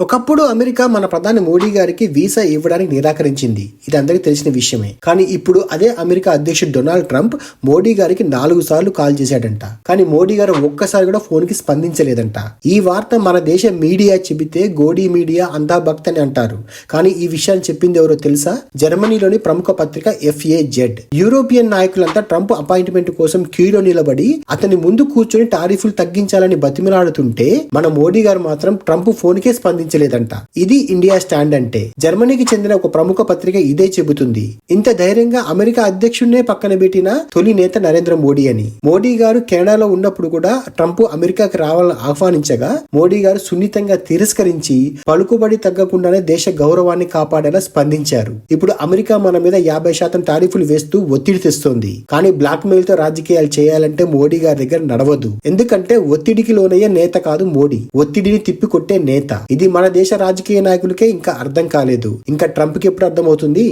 ఒకప్పుడు అమెరికా మన ప్రధాని మోడీ గారికి వీసా ఇవ్వడానికి నిరాకరించింది. ఇది అందరికీ తెలిసిన విషయమే. కానీ ఇప్పుడు అదే అమెరికా అధ్యక్షుడు డొనాల్డ్ ట్రంప్ మోడీ గారికి నాలుగు సార్లు కాల్ చేశాడంట. కానీ మోడీ గారు ఒక్కసారి కూడా ఫోన్కి స్పందించలేదంట. ఈ వార్త మన దేశ మీడియా చెబితే గోడీ మీడియా అంతా భక్త్ అని అంటారు. కానీ ఈ విషయాన్ని చెప్పింది ఎవరో తెలుసా? జర్మనీలోని ప్రముఖ పత్రిక ఎఫ్ఏ జెడ్ యూరోపియన్ నాయకులంతా ట్రంప్ అపాయింట్మెంట్ కోసం క్యూలో నిలబడి అతని ముందు కూర్చొని టారిఫ్లు తగ్గించాలని బతిమలాడుతుంటే మన మోడీ గారు మాత్రం ట్రంప్ ఫోన్ కే గమనించలేదంట. ఇది ఇండియా స్టాండ్ అంటే. జర్మనీకి చెందిన ఒక ప్రముఖ పత్రిక ఇదే చెబుతుంది. ఇంత ధైర్యంగా అమెరికా అధ్యక్షుడినే పక్కన పెట్టిన తొలి నేత నరేంద్ర మోడీ అని. మోడీ గారు కెనడాలో ఉన్నప్పుడు కూడా ట్రంప్ అమెరికాకి రావాలని ఆహ్వానించగా మోడీ గారు సున్నితంగా తిరస్కరించి పలుకుబడి తగ్గకుండానే దేశ గౌరవాన్ని కాపాడేలా స్పందించారు. ఇప్పుడు అమెరికా మన మీద యాభై శాతం టారిఫ్లు వేస్తూ ఒత్తిడి తెస్తోంది. కానీ బ్లాక్ మెయిల్తో రాజకీయాలు చేయాలంటే మోడీ గారి దగ్గర నడవదు. ఎందుకంటే ఒత్తిడికి లోనయ్యే నేత కాదు మోడీ. ఒత్తిడిని తిప్పికొట్టే నేత. ఇది మన దేశ రాజకీయ నాయకులకే ఇంకా అర్థం కాలేదు. ఇంకా ట్రంప్కి ఎప్పుడు అర్థమవుతుంది?